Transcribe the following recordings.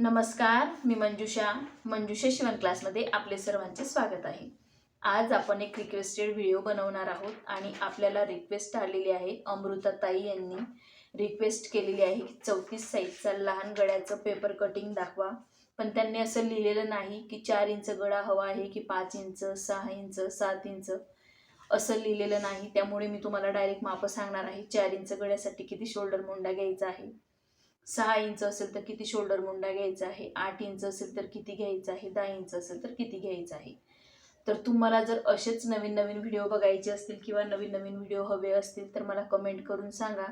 नमस्कार मी मंजुषा. मंजुषा शिवण क्लासमध्ये आपले सर्वांचे स्वागत आहे. आज आपण एक रिक्वेस्टेड व्हिडिओ बनवणार आहोत आणि आपल्याला रिक्वेस्ट आलेली आहे अमृताताई यांनी. रिक्वेस्ट केलेली आहे की चौतीस साईजचा लहान गळ्याचं पेपर कटिंग दाखवा. पण त्यांनी असं लिहिलेलं नाही की चार इंच गळा हवा आहे की पाच इंच सहा इंच सात इंच. असं लिहिलेलं नाही. त्यामुळे मी तुम्हाला डायरेक्ट मापं सांगणार आहे. चार इंच गळ्यासाठी किती शोल्डर मुंडा घ्यायचा आहे? सहा इंच असेल तर किती शोल्डर मुंडा घ्यायचा आहे? आठ इंच असेल तर किती घ्यायचं आहे? दहा इंच असेल तर किती घ्यायचं आहे? तर तुम्हाला जर असेच नवीन नवीन व्हिडिओ बघायचे असतील किंवा नवीन नवीन व्हिडिओ हवे असतील तर मला कमेंट करून सांगा.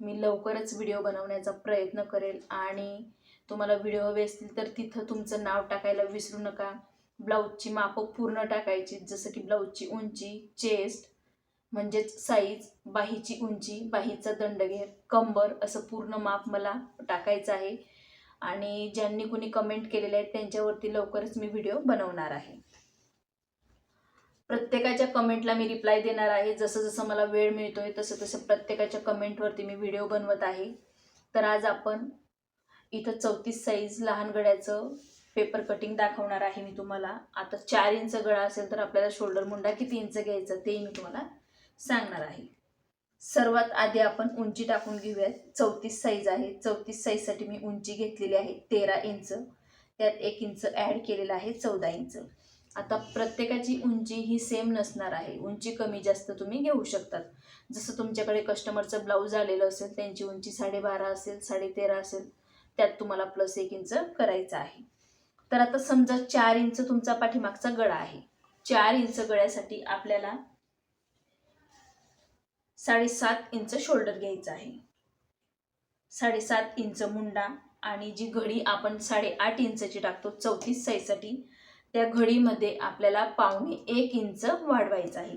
मी लवकरच व्हिडिओ बनवण्याचा प्रयत्न करेल आणि तुम्हाला व्हिडिओ हवे असतील तर तिथं तुमचं नाव टाकायला विसरू नका. ब्लाऊजची मापं पूर्ण टाकायची जसं की ब्लाऊजची उंची चेस्ट म्हणजेच साईज बाहीची उंची बाहीचा दंडघेर कंबर असं पूर्ण माप मला टाकायचं आहे. आणि ज्यांनी कुणी कमेंट केलेले आहेत त्यांच्यावरती लवकरच मी व्हिडिओ बनवणार आहे. प्रत्येकाच्या कमेंटला मी रिप्लाय देणार आहे. जसं जसं मला वेळ मिळतोय तसं तसं प्रत्येकाच्या कमेंटवरती मी व्हिडिओ बनवत आहे. तर आज आपण इथं चौतीस साईज लहान गळ्याचं पेपर कटिंग दाखवणार आहे मी तुम्हाला. आता चार इंच गळा असेल तर आपल्याला शोल्डर मुंडा किती इंच घ्यायचा तेही मी तुम्हाला सांगणार आहे. सर्वात आधी आपण उंची टाकून घेऊयात. चौतीस साईज आहे. चौतीस साईजसाठी मी उंची घेतलेली आहे. तेरा इंच त्यात एक इंच ॲड केलेलं आहे. चौदा इंच आता प्रत्येकाची उंची ही सेम नसणार आहे. उंची कमी जास्त तुम्ही घेऊ शकतात. जसं तुमच्याकडे कस्टमरचं ब्लाऊज आलेलं असेल त्यांची उंची साडेबारा असेल साडेतेरा असेल त्यात तुम्हाला प्लस एक इंच करायचं आहे. तर आता समजा चार इंच तुमचा पाठीमागचा गळा आहे. चार इंच गळ्यासाठी आपल्याला साडेसात इंच शोल्डर घ्यायचं आहे. साडेसात इंच मुंडा आणि जी घडी आपण साडेआठ इंचची टाकतो चौतीस साईजसाठी त्या घडीमध्ये आपल्याला पावणे एक इंच वाढवायचं आहे.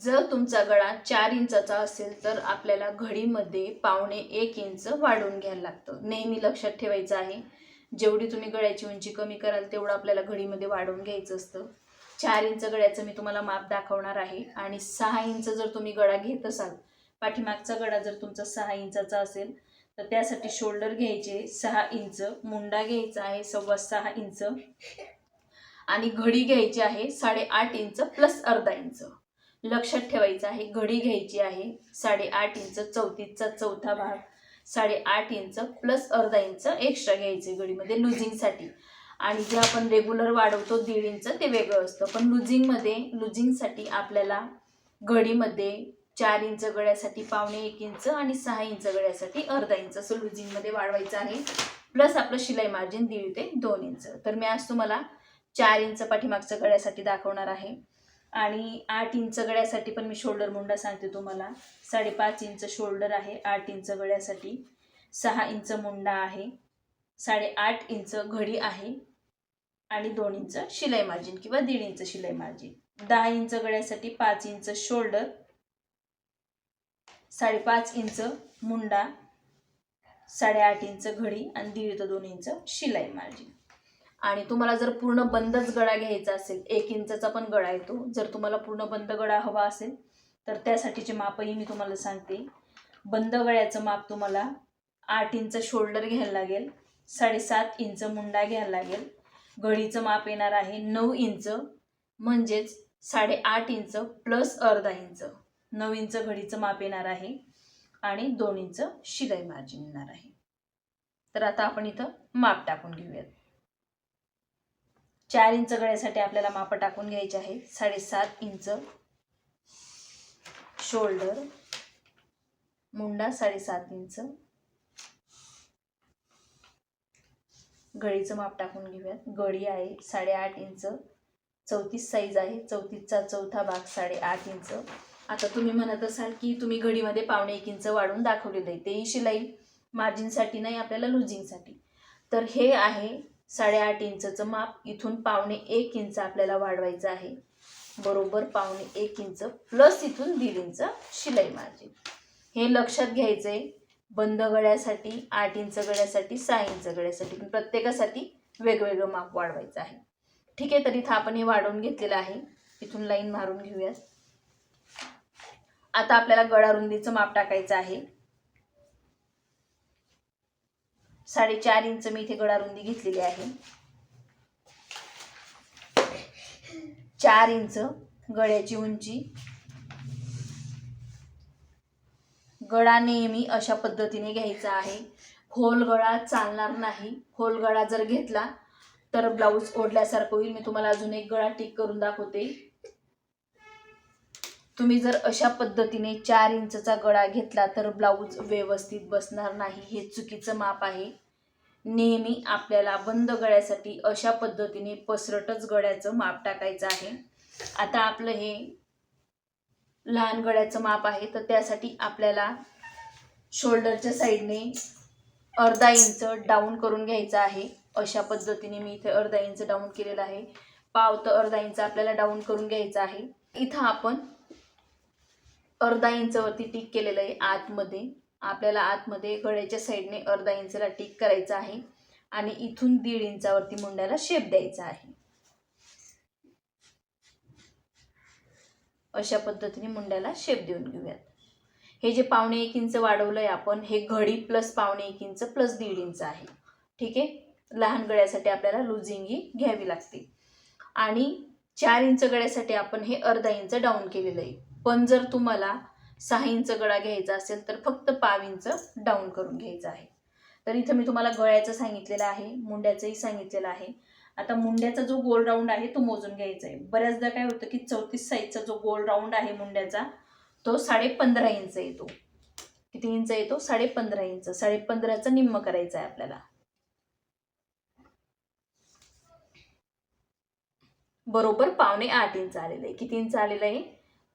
जर तुमचा गळा चार इंचाचा असेल तर आपल्याला घडीमध्ये पावणे एक इंच वाढवून घ्यायला लागतं. नेहमी लक्षात ठेवायचं आहे जेवढी तुम्ही गळ्याची उंची कमी कराल तेवढं आपल्याला घडीमध्ये वाढवून घ्यायचं असतं. चार इंच गळ्याचं मी तुम्हाला माप दाखवणार आहे. आणि सहा इंच जर तुम्ही गळा घेत असाल पाठीमागचा गळा जर तुमचा सहा इंचाचा असेल तर त्यासाठी शोल्डर घ्यायचे सहा इंच मुंडा घ्यायचा आहे सव्वा सहा इंच. आणि घडी घ्यायची आहे साडेआठ इंच प्लस अर्धा इंच. लक्षात ठेवायचं आहे घडी घ्यायची आहे साडेआठ इंच चौतीसचा चौथा भाग साडेआठ इंच प्लस अर्धा इंच एक्स्ट्रा घ्यायचे घडीमध्ये लुझिंगसाठी. आणि जे आपण रेग्युलर वाढवतो दीड इंच ते वेगळं असतं. पण लुझिंगमध्ये लुझिंगसाठी आपल्याला घडीमध्ये चार इंच गळ्यासाठी पावणे एक इंच आणि सहा इंच गळ्यासाठी अर्धा इंच असं लुझिंगमध्ये वाढवायचं आहे. प्लस आपलं शिलाई मार्जिन दीड ते दोन इंच. तर मी आज तुम्हाला चार इंच पाठीमागचं गळ्यासाठी दाखवणार आहे. आणि आठ इंच गळ्यासाठी पण मी शोल्डर मुंडा सांगते तुम्हाला. साडेपाच इंच शोल्डर आहे आठ इंच गळ्यासाठी. सहा इंच मुंडा आहे. साडेआठ इंच घडी आहे. आणि दोन इंच शिलाई मार्जिन किंवा दीड इंच शिलाई मार्जिन दहा इंच गळ्यासाठी पाच इंच शोल्डर साडेपाच इंच मुंडा साडेआठ इंच घडी आणि दीड ते दोन इंच शिलाई मार्जिन आणि तुम्हाला जर पूर्ण बंदच गळा घ्यायचा असेल एक इंचाचा पण गळा येतो. जर तुम्हाला पूर्ण बंद गळा हवा असेल तर त्यासाठीचे मापही मी तुम्हाला सांगते. बंद गळ्याचं माप तुम्हाला आठ इंच शोल्डर घ्यायला लागेल साडेसात इंच मुंडा घ्यायला लागेल घडीचं माप येणार आहे नऊ इंच म्हणजेच साडेआठ इंच प्लस अर्धा इंच. नऊ इंच घडीचं माप येणार आहे आणि दोन इंच शिलाई मार्जिन येणार आहे. तर आता आपण इथं माप टाकून घेऊयात. चार इंच गळ्यासाठी आपल्याला माप टाकून घ्यायचे आहे. साडेसात इंच शोल्डर मुंडा साडेसात इंच गळीचं माप टाकून घेऊयात. गळी आहे साडेआठ इंच. चौतीस साईज आहे. चौतीसचा चौथा भाग साडेआठ इंच. आता तुम्ही म्हणत असाल की तुम्ही घडीमध्ये पावणे एक इंच वाढून दाखवलेलं आहे. तेही शिलाई मार्जिनसाठी नाही आपल्याला लुझिंगसाठी तर हे आहे साडेआठ इंचचं माप. इथून पावणे एक इंच आपल्याला वाढवायचं आहे. बरोबर पावणे एक इंच प्लस इथून दीड इंच शिलाई मार्जिन. हे लक्षात घ्यायचं आहे बंद गळ्यासाठी आठ इंच गळ्यासाठी सहा इंच गळ्यासाठी पण प्रत्येकासाठी वेगवेगळं माप वाढवायचं आहे. ठीक आहे तर इथं आपण हे वाढवून घेतलेलं आहे. इथून लाईन मारून घेऊयात. आता आपल्याला गळा रुंदीचं माप टाकायचं आहे. साडेचार इंच मी इथे गळा रुंदी घेतलेली आहे. चार इंच गळ्याची उंची गळा नेहमी अशा पद्धतीने घ्यायचा आहे. खोल गळा चालणार नाही. खोल गळा जर घेतला तर ब्लाऊज ओढल्यासारखं होईल. मी तुम्हाला अजून एक गळा टिक करून दाखवते. तुम्ही जर अशा पद्धतीने चार इंचचा गळा घेतला तर ब्लाऊज व्यवस्थित बसणार नाही. हे चुकीचं माप आहे. नेहमी आपल्याला बंद गळ्यासाठी अशा पद्धतीने पसरटच गळ्याचं माप टाकायचं आहे. आता आपलं हे लहान गळ्याचं माप आहे तर त्यासाठी आपल्याला शोल्डरच्या साईडने अर्धा इंच डाऊन करून घ्यायचं आहे. अशा पद्धतीने मी इथे अर्धा इंच डाऊन केलेलं आहे. पाव तर अर्धा इंच आपल्याला डाऊन करून घ्यायचं आहे. इथं आपण अर्धा इंचवरती टिक केलेलं आहे आतमध्ये. आपल्याला आतमध्ये गळ्याच्या साईडने अर्धा इंचला टिक करायचं आहे आणि इथून दीड इंचावरती मुंड्याला शेप द्यायचा आहे. अशा पद्धतीने मुंड्याला शेप देऊन घेऊयात. हे जे पावणे एक इंच वाढवलं आहे आपण हे घडी प्लस पावणे एक इंच प्लस दीड इंच आहे. ठीक आहे? लहान गळ्यासाठी आपल्याला लुझिंगी घ्यावी लागते. आणि चार इंच गळ्यासाठी आपण हे अर्धा इंच डाऊन केलेलं आहे. पण जर तुम्हाला सहा इंच गळा घ्यायचा असेल तर फक्त पाव इंच डाऊन करून घ्यायचं आहे. तर इथं मी तुम्हाला गळ्याचं सांगितलेलं आहे मुंड्याचंही सांगितलेलं आहे. आता मुंड्याचा जो गोल राऊंड आहे तो मोजून घ्यायचा आहे. बऱ्याचदा काय होतं की चौतीस साईजचा जो गोल राऊंड आहे मुंड्याचा तो साडे पंधरा इंच येतो. किती इंच येतो? साडे पंधरा इंच साडेपंधराचा निम्म करायचा आहे आपल्याला. बरोबर पावणे आठ इंच आलेलं आहे. किती इंच आलेलं आहे?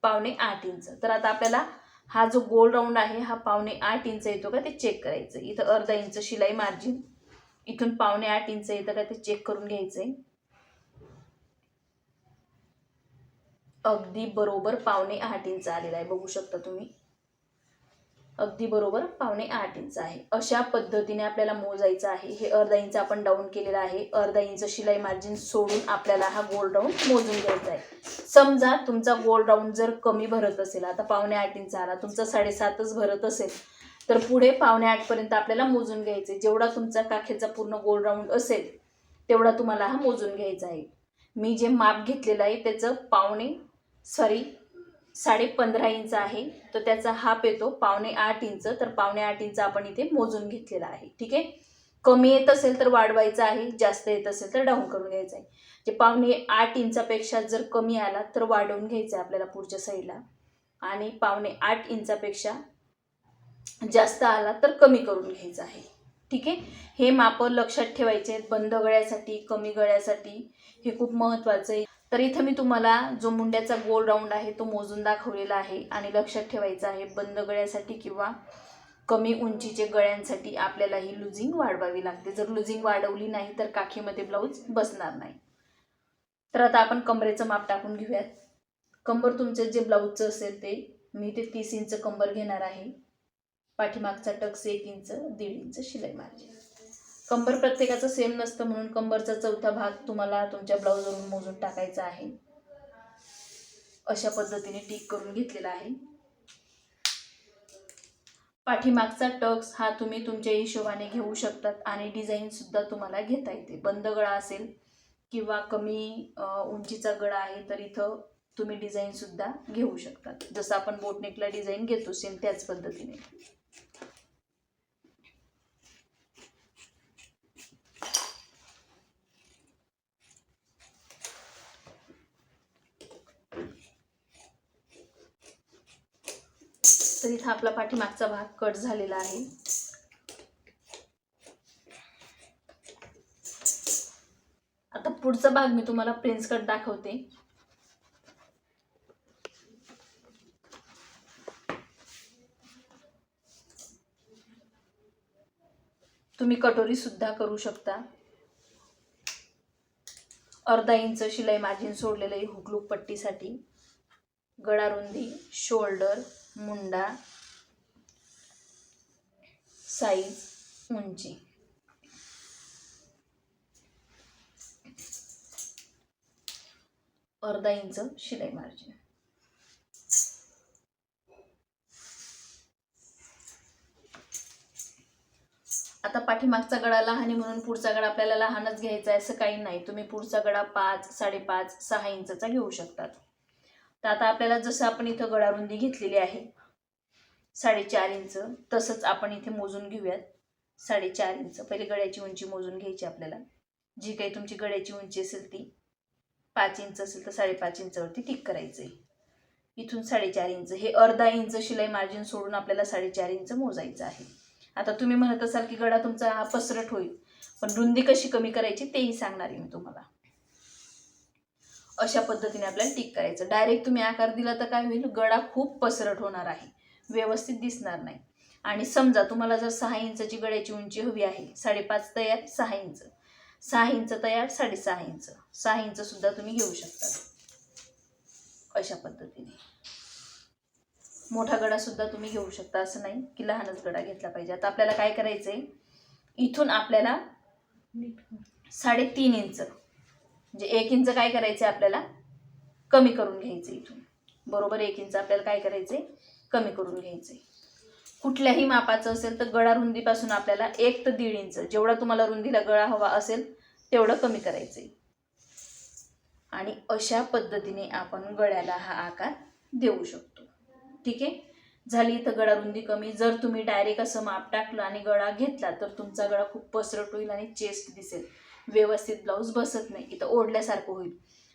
पावणे आठ इंच तर आता आपल्याला हा जो गोल राऊंड आहे हा पावणे आठ इंच येतो का? ते चेक करायचं इथं अर्धा इंच शिलाई मार्जिन इथून पावणे आठ इंच येतं का ते चेक करून घ्यायचंय. अगदी बरोबर पावणे आठ इंच आलेला आहे बघू शकता तुम्ही. अगदी बरोबर पावणे आठ इंच आहे. अशा पद्धतीने आपल्याला मोजायचं आहे. हे अर्धा इंच आपण डाऊन केलेलं आहे. अर्धा इंच शिलाई मार्जिन सोडून आपल्याला हा गोल राऊंड मोजून घ्यायचा आहे. समजा तुमचा गोल राऊंड जर कमी भरत असेल आता पावणे आठ इंच आला तुमचा साडेसातच भरत असेल तर पुढे पावणे आठपर्यंत आपल्याला मोजून घ्यायचे. जेवढा तुमचा काखेचा पूर्ण गोल राऊंड असेल तेवढा तुम्हाला हा मोजून घ्यायचा आहे. मी जे माप घेतलेलं आहे त्याचं पावणे सॉरी साडे पंधरा इंच आहे. तर त्याचा हाप येतो पावणे आठ इंच. तर पावणे आठ इंच आपण इथे मोजून घेतलेला आहे. ठीक आहे? कमी येत असेल तर वाढवायचं आहे. जास्त येत असेल तर डाऊन करून घ्यायचं आहे. जे पावणे आठ इंचापेक्षा जर कमी आला तर वाढवून घ्यायचं आहे आपल्याला पुढच्या साईडला आणि पावणे आठ इंचापेक्षा जास्त आला तर कमी करून घ्यायचं आहे. ठीक आहे? हे माप लक्षात ठेवायचे आहेत. बंद गळ्यासाठी कमी गळ्यासाठी हे खूप महत्त्वाचं आहे. तर इथं मी तुम्हाला जो मुंड्याचा गोल राऊंड आहे तो मोजून दाखवलेला आहे आणि लक्षात ठेवायचं आहे बंद गळ्यासाठी किंवा कमी उंचीचे गळ्यांसाठी आपल्याला ही लुझिंग वाढवावी लागते. जर लुझिंग वाढवली नाही तर काखीमध्ये ब्लाऊज बसणार नाही. तर आता आपण कमरेचं माप टाकून घेऊयात. कंबर तुमचं जे ब्लाऊजचं असेल ते मी ते तीस इंच कंबर घेणार आहे. पाठीमागचा टक्स एक इंच दीड इंच शिलाई मारली कंबर प्रत्येकाचं सेम नसतं म्हणून कंबरचा चौथा भाग तुम्हाला तुमच्या ब्लाऊजवरून मोजून टाकायचा आहे. अशा पद्धतीने टीक करून घेतलेला आहे. पाठीमागचा टक्स हा तुम्ही तुमच्या हिशोबाने घेऊ शकतात आणि डिझाईनसुद्धा तुम्हाला घेता येते. बंद गळा असेल किंवा कमी उंचीचा गळा आहे तर इथं तुम्ही डिझाईनसुद्धा घेऊ शकतात. जसं आपण बोटनेकला डिझाईन घेतो सेम त्याच पद्धतीने. तर इथं आपला पाठीमागचा भाग कट झालेला आहे. आता पुढचा भाग मी तुम्हाला प्रिन्स कट दाखवते. तुम्ही कटोरी सुद्धा करू शकता. अर्धा इंच शिलाई मार्जिन सोडलेलं आहे हुकलूक पट्टीसाठी. गळा रुंदी शोल्डर. मुंडा साईज उंची. अर्धा इंच शिलाई मार्जिन. आता पाठीमागचा गळा लहान आहे म्हणून पुढचा गळा आपल्याला लहानच घ्यायचा आहे असं काही नाही. तुम्ही पुढचा गळा पाच साडेपाच सहा इंचचा घेऊ शकतात. तर आता आपल्याला जसं आपण इथं गळारुंदी घेतलेली आहे साडेचार इंच तसंच आपण इथे मोजून घेऊयात. साडेचार इंच. पहिले गळ्याची उंची मोजून घ्यायची आपल्याला. जी काही तुमची गळ्याची उंची असेल ती पाच इंच असेल तर साडेपाच इंचावरती टिक करायचं आहे इथून साडेचार इंच. हे अर्धा इंच शिलाई मार्जिन सोडून आपल्याला साडेचार इंच मोजायचं आहे. आता तुम्ही म्हणत असाल की गळा तुमचा हा पसरट होईल. पण रुंदी कशी कमी करायची तेही सांगणार आहे मी तुम्हाला. अशा पद्धतीने आपल्याला टिक करायचं. डायरेक्ट तुम्ही आकार दिला तर काय होईल? गळा खूप पसरट होणार आहे. व्यवस्थित दिसणार नाही. आणि समजा तुम्हाला जर सहा इंचाची गळ्याची उंची हवी आहे साडेपाच तयार सहा इंच. सहा इंच तयार साडेसहा इंच. सहा इंच सुद्धा तुम्ही घेऊ शकता. अशा पद्धतीने. मोठा गडा सुद्धा तुम्ही घेऊ शकता असं नाही की लहानच गडा घेतला पाहिजे. आता आपल्याला काय करायचंय? इथून आपल्याला साडेतीन इंच म्हणजे एक इंच काय करायचं आपल्याला? कमी करून घ्यायचं इथून. बरोबर एक इंच आपल्याला काय करायचंय? कमी करून घ्यायचंय. कुठल्याही मापाचं असेल तर गळा रुंदीपासून आपल्याला एक तर दीड इंच जेवढा तुम्हाला रुंदीला गळा हवा असेल तेवढं कमी करायचंय. आणि अशा पद्धतीने आपण गळ्याला हा आकार देऊ शकतो. ठीक आहे? झाली तर गळा रुंदी कमी. जर तुम्ही डायरेक्ट असं माप टाकलं आणि गळा घेतला तर तुमचा गळा खूप पसरट होईल आणि चेस्ट दिसेल. व्यवस्थित ब्लाऊज बसत नाही इथं ओढल्यासारखं होईल.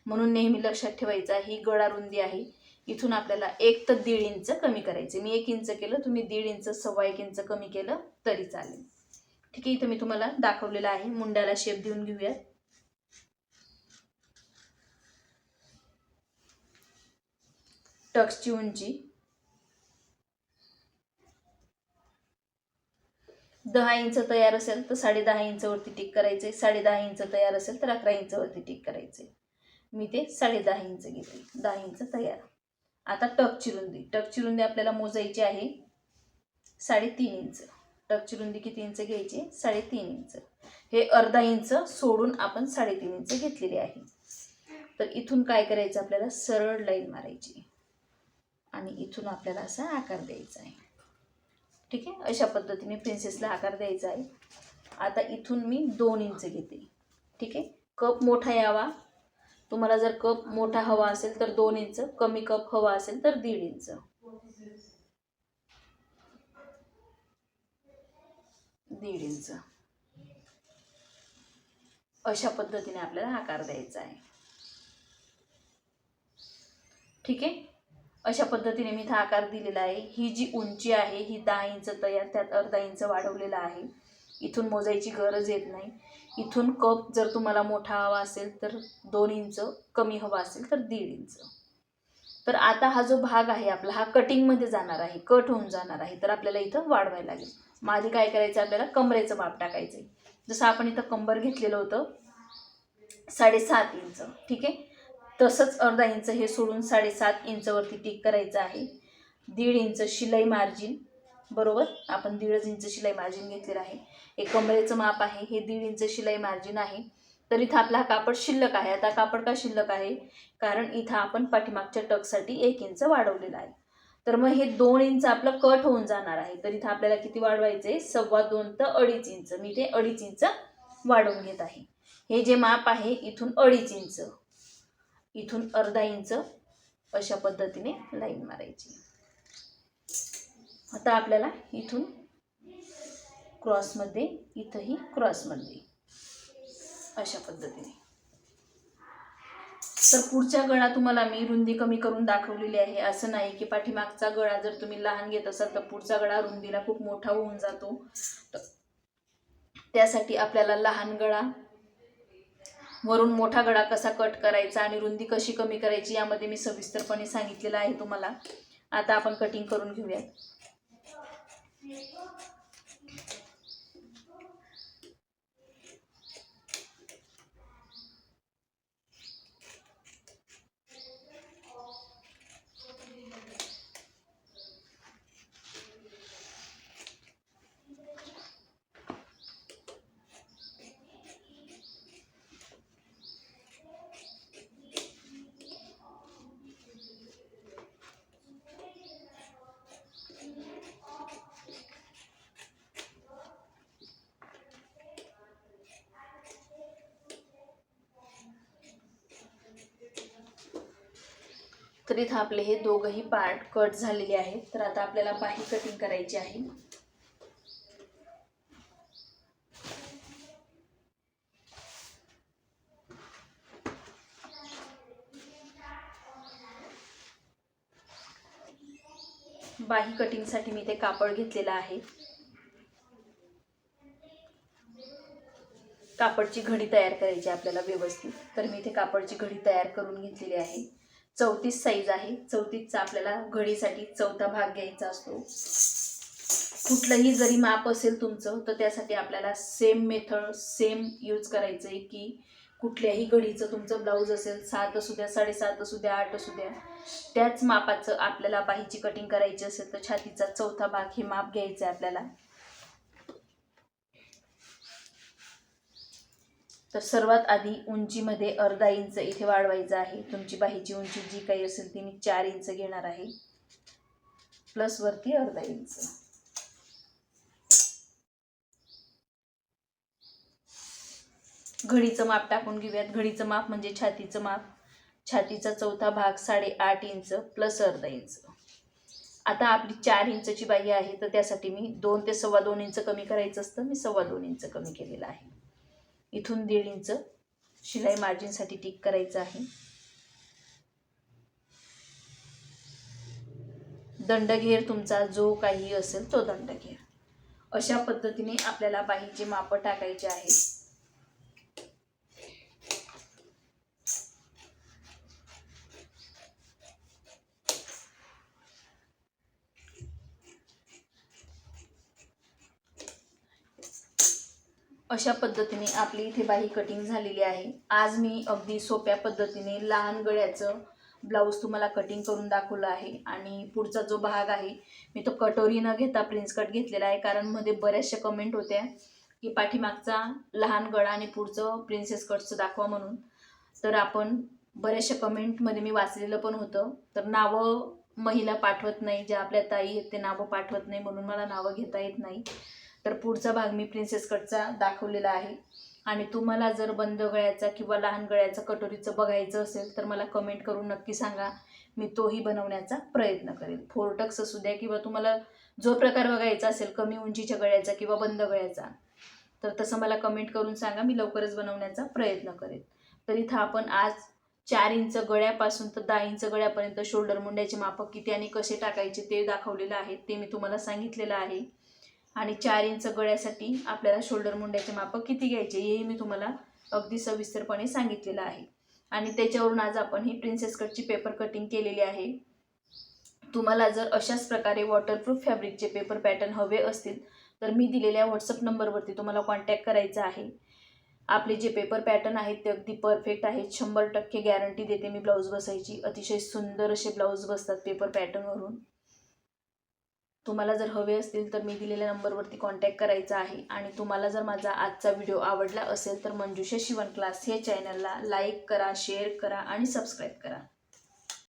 म्हणून नेहमी लक्षात ठेवायचा ही गळा रुंदी आहे. इथून आपल्याला एक तर दीड इंच कमी करायचे. मी एक इंच केलं तुम्ही दीड इंच सव्वा एक इंच कमी केलं तरी चालेल. ठीक आहे इथं मी तुम्हाला दाखवलेलं आहे. मुंड्याला शेप देऊन घेऊयात टक्सची उंची. दहा इंच तयार असेल तर साडे दहा इंचवरती टिक करायचे साडे दहा इंच तयार असेल तर अकरा इंचवरती टिक करायचे मी ते साडे दहा इंच घेते. दहा इंच तयार. आता टकची रुंदी टकची रुंदी आपल्याला मोजायची आहे साडेतीन इंच. टकची रुंदी किती इंच घ्यायची? साडेतीन इंच. हे अर्धा इंच सोडून आपण साडेतीन इंच घेतलेली आहे. तर इथून काय करायचं? आपल्याला सरळ लाईन मारायची. आणि इथून आपल्याला असा आकार द्यायचा आहे. ठीक आहे? अशा पद्धतीने प्रिन्सेसला आकार द्यायचा आहे. आता इथून मी दोन इंच घेते. ठीक आहे? कप मोठा यावा. तुम्हाला जर कप मोठा हवा असेल तर दोन इंच कमी कप हवा असेल तर दीड इंच दीड इंच अशा पद्धतीने आपल्याला आकार द्यायचा आहे. ठीक आहे? अशा पद्धतीने मी इथं आकार दिलेला आहे. ही जी उंची आहे ही दहा इंच तयार त्यात अर्धा इंच वाढवलेला आहे. इथून मोजायची गरज येत नाही. इथून कप जर तुम्हाला मोठा हवा असेल तर दोन इंच कमी हवा असेल तर दीड इंच. तर आता हा जो भाग आहे आपला हा कटिंगमध्ये जाणार आहे कट होऊन जाणार आहे. तर आपल्याला इथं वाढवायला लागेल. मागे काय करायचं? आपल्याला कमरेचं माप टाकायचं आहे जसं आपण इथं कंबर घेतलेलं होतं साडेसात इंच. ठीक आहे? तसंच अर्धा इंच हे सोडून साडेसात इंचवरती टिक करायचं आहे. दीड इंच शिलाई मार्जिन बरोबर? आपण दीडच इंच शिलाई मार्जिन घेतलेलं आहे. एक कमरेचं माप आहे हे दीड इंच शिलाई मार्जिन आहे. तर इथं आपला हा कापड शिल्लक आहे. आता कापड का शिल्लक आहे? कारण इथं आपण पाठीमागच्या टकसाठी एक इंच वाढवलेला आहे. तर मग हे दोन इंच आपलं कट होऊन जाणार आहे. तर इथं आपल्याला किती वाढवायचं आहे सव्वा दोन तर अडीच इंच. मी ते अडीच इंच वाढवून घेत आहे. हे जे माप आहे इथून अडीच इंच. इथून अर्धा इंच अशा पद्धतीने लाईन मारायची. आता आपल्याला इथून क्रॉसमध्ये इथंही क्रॉसमध्ये अशा पद्धतीने. तर पुढच्या गळा तुम्हाला मी रुंदी कमी करून दाखवलेली आहे. असं नाही की पाठीमागचा गळा जर तुम्ही लहान घेत असाल तर पुढचा गळा रुंदीला खूप मोठा होऊन जातो. त्यासाठी आपल्याला लहान गळा वरून मोठा गळा कसा कट करायचा आणि रुंदी कशी कमी करायची यामध्ये मी सविस्तरपणे सांगितलेलं आहे तुम्हाला. आता आपण कटिंग करून घेऊयात. तर इथं आपले हे दोघंही पार्ट कट झालेले आहेत. तर आता आपल्याला बाही कटिंग करायची आहे. बाही कटिंगसाठी मी ते कापड घेतलेलं आहे. कापडची घडी तयार करायची आहे आपल्याला व्यवस्थित. तर मी इथे कापडची घडी तयार करून घेतलेली आहे. चौतीस साईज आहे. चौतीसचा आपल्याला घडीसाठी चौथा भाग घ्यायचा असतो. कुठलंही जरी माप असेल तुमचं तर त्यासाठी आपल्याला सेम मेथड सेम यूज करायचं आहे की कुठल्याही घडीचं तुमचं ब्लाऊज असेल सात असू द्या साडेसात असू द्या आठ असू द्या त्याच मापाचं आपल्याला बाहीची कटिंग करायची असेल तर छातीचा चौथा भाग हे माप घ्यायचं आहे आपल्याला. तर सर्वात आधी उंचीमध्ये अर्धा इंच इथे वाढवायचं आहे. तुमची बाहीची उंची जी काही असेल ती मी चार इंच घेणार आहे. प्लस वरती अर्धा इंच. घडीचं माप टाकून घेऊयात. घडीचं माप म्हणजे छातीचं माप. छातीचा चौथा भाग साडेआठ इंच प्लस अर्धा इंच. आता आपली चार इंचची बाही आहे तर त्यासाठी मी दोन ते सव्वा दोन इंच कमी करायचं असतं. मी सव्वा दोन इंच कमी केलेलं आहे. इथून दीड इंच शिलाई मार्जिनसाठी टिक करायचं आहे. दंडघेर तुमचा जो काही असेल तो दंडघेर. अशा पद्धतीने आपल्याला बाहीचे माप टाकायचे आहेत अशा पद्धतीने आपली इथे बाही कटिंग झालेली आहे. आज मी अगदी सोप्या पद्धतीने लहान गळ्याचं ब्लाऊज तुम्हाला कटिंग करून दाखवलं आहे. आणि पुढचा जो भाग आहे मी तो कटोरी न घेता प्रिन्स कट घेतलेला आहे. कारण मध्ये बऱ्याचशा कमेंट होत्या की पाठीमागचा लहान गळा आणि पुढचं प्रिन्सेस कटचं दाखवा म्हणून. तर आपण बऱ्याचशा कमेंटमध्ये मी वाचलेलं पण होतं. तर नावं महिला पाठवत नाही ज्या आपल्या ताई आहेत ते नावं पाठवत नाही म्हणून मला नावं घेता येत नाही. तर पुढचा भाग मी प्रिन्सेस कटचा दाखवलेला आहे. आणि तुम्हाला जर बंद गळ्याचा किंवा लहान गळ्याचा कटोरीचं बघायचं असेल तर मला कमेंट करून नक्की सांगा. मी तोही बनवण्याचा प्रयत्न करेल फोरटक्स असू द्या किंवा तुम्हाला जो प्रकार बघायचा असेल कमी उंचीच्या गळ्याचा किंवा बंद गळ्याचा तर तसं मला कमेंट करून सांगा. मी लवकरच बनवण्याचा प्रयत्न करेन. तर इथं आपण आज चार इंच गळ्यापासून तर दहा इंच गळ्यापर्यंत शोल्डर मुंड्याचे मापक किती आणि कसे टाकायचे ते दाखवलेलं आहे. ते मी तुम्हाला सांगितलेलं आहे. आणि चार इंच गळ्यासाठी आपल्याला शोल्डर मुंड्याचे मापं किती घ्यायचे हेही मी तुम्हाला अगदी सविस्तरपणे सांगितलेलं आहे. आणि त्याच्यावरून आज आपण ही प्रिन्सेस कटची पेपर कटिंग केलेली आहे. तुम्हाला जर अशाच प्रकारे वॉटरप्रूफ फॅब्रिकचे पेपर पॅटर्न हवे असतील तर मी दिलेल्या व्हॉट्सअप नंबरवरती तुम्हाला कॉन्टॅक्ट करायचा आहे. आपले जे पेपर पॅटर्न आहेत ते अगदी परफेक्ट आहेत. शंभर टक्के गॅरंटी देते मी ब्लाऊज बसायची. अतिशय सुंदर असे ब्लाऊज बसतात पेपर पॅटर्नवरून तुम्हाला जर हवे असतील तर मी दिलेल्या नंबरवरती कॉन्टॅक्ट करायचा आहे. आणि तुम्हाला जर माझा आजचा व्हिडिओ आवडला असेल तर मंजुषा शिवण क्लास हे चॅनलला लाईक करा शेअर करा आणि सबस्क्राईब करा.